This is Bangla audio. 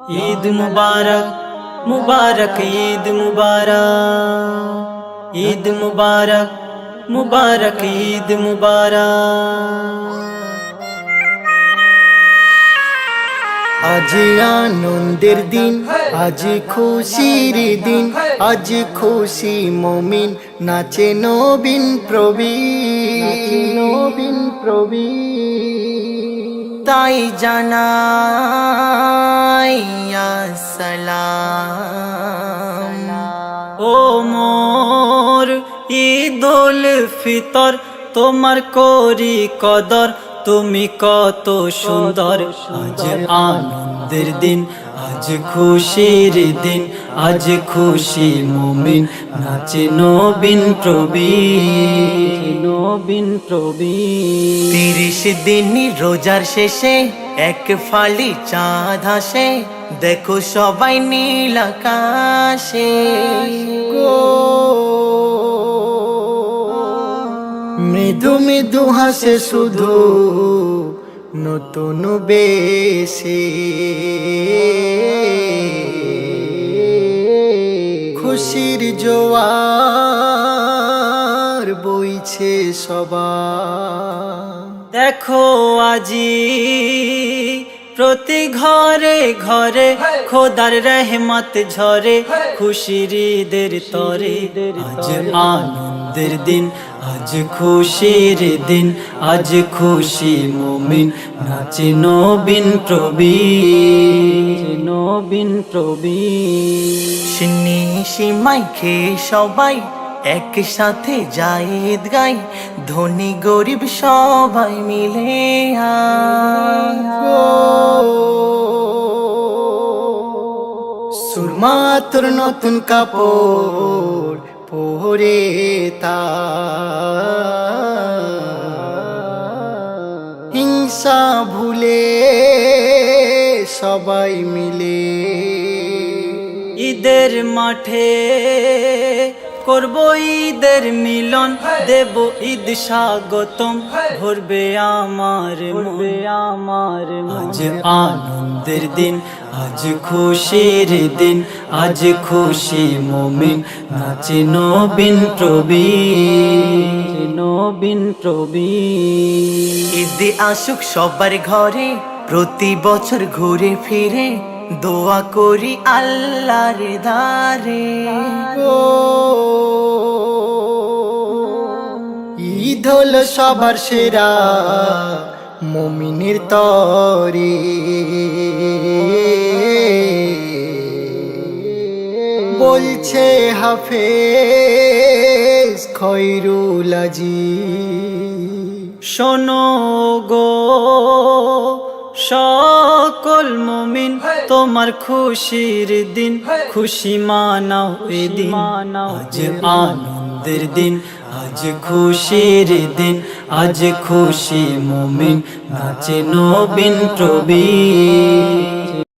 ঈদ মুবারক মুবারক ঈদ মুবারক। ঈদ মুবারক মুবারক ঈদ মুবারক। আজ আনন্দের দিন আজ খুশির দিন আজ খুশি মমিন নাচে নবীন প্রবীণ। নবীন প্রবীণ। তাই জানাই সালাম। ও মোর ঈদুল ফিতর তোমার করি কদর তুমি কত সুন্দর। আজ আনন্দের দিন আজ খুশির দিন আজ খুশি মুমিন নাচে নবীন প্রবীণ। নবীন প্রবীণ। তিরিশ দিন রোজার শেষে এক ফালি চাঁদ আসে দেখো সবাই নীল আকাশে। মৃদু মৃদু হাসে শুধু নতুন বেশে। খুশির জোয়ার বইছে সবার। দেখো আজি প্রতি ঘরে ঘরে খোদার রহমত ঝরে খুশির ঈদের তরে। আজ আনন্দের দিন, আজ খুশির দিন, আজ খুশি মুমিন, নাচে নবীন প্রবীণ নবীন প্রবীণ। সিন্নি সীমাই খেয়ে সবাই একসাথে জায়েদ গাই ধনী গরিব সবাই মিলে সুরমা তোর নতুন কাপড় হিংসা ভুলে সবাই মিলে ঈদের মাঠে করব ঈদের মিলন দেব ঈদ স্বাগতম ভরবে আমার ভরবে আমার আজ আনন্দের দিন আজ খুশির দিন আজ খুশি মুমিন নাচে নবীন প্রবীণ। নবীন প্রবীণ। ঈদে আসুক সবার ঘরে প্রতি বছর ঘুরে ফিরে দোয়া করি আল্লাহর দারে ঈদ হলো সবার সেরা মমিনের তরে। বলছে হাফেজ খৈরুল আজিজ। শোনো গো সকল মুমিন তোমার খুশির দিন খুশি মানাও দিন। আজ আনন্দের দিন আজ খুশির দিন আজ খুশি মুমিন নাচে নবীন প্রবীণ